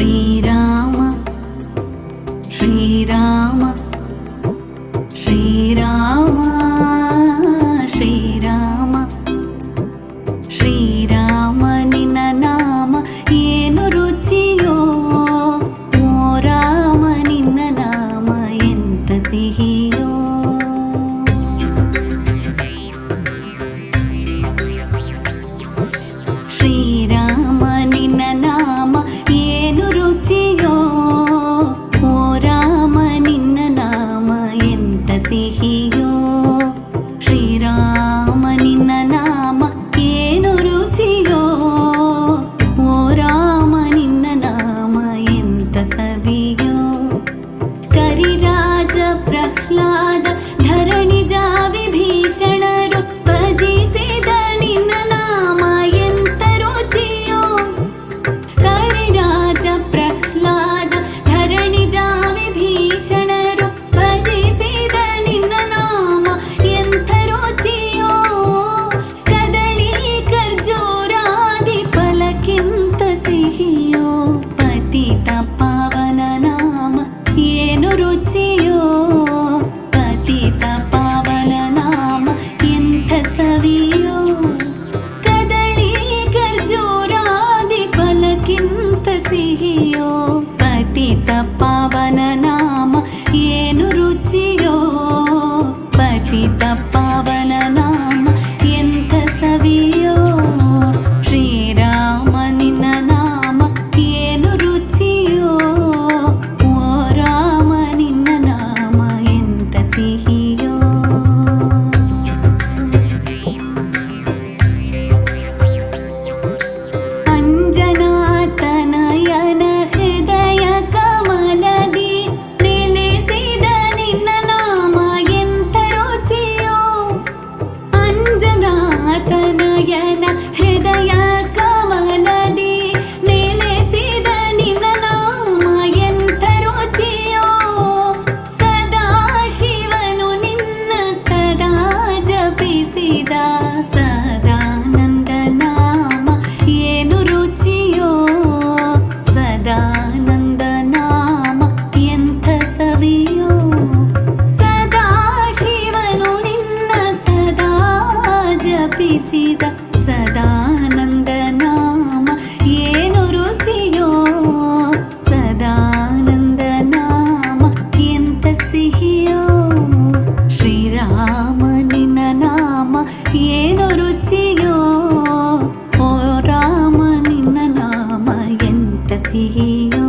श्रीराम श्रीराम ลา ぎよ सदानन्दनाम येनु रुचियो सदानन्दनाम यन्त सिहियो श्रीराम नाम येनु रुचियो ओ राम नाम यन्त सिहियो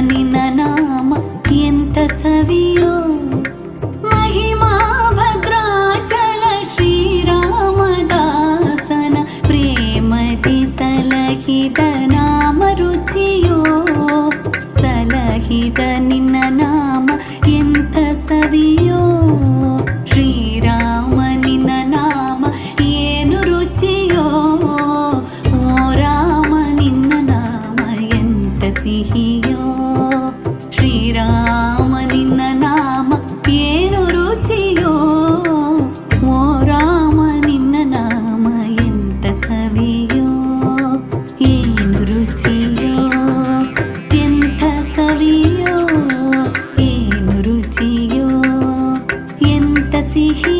నిన నామ ఎంత సవియో మహిమా భద్రాచల శ్రీరామదాసన ప్రేమది సలహిదన 是。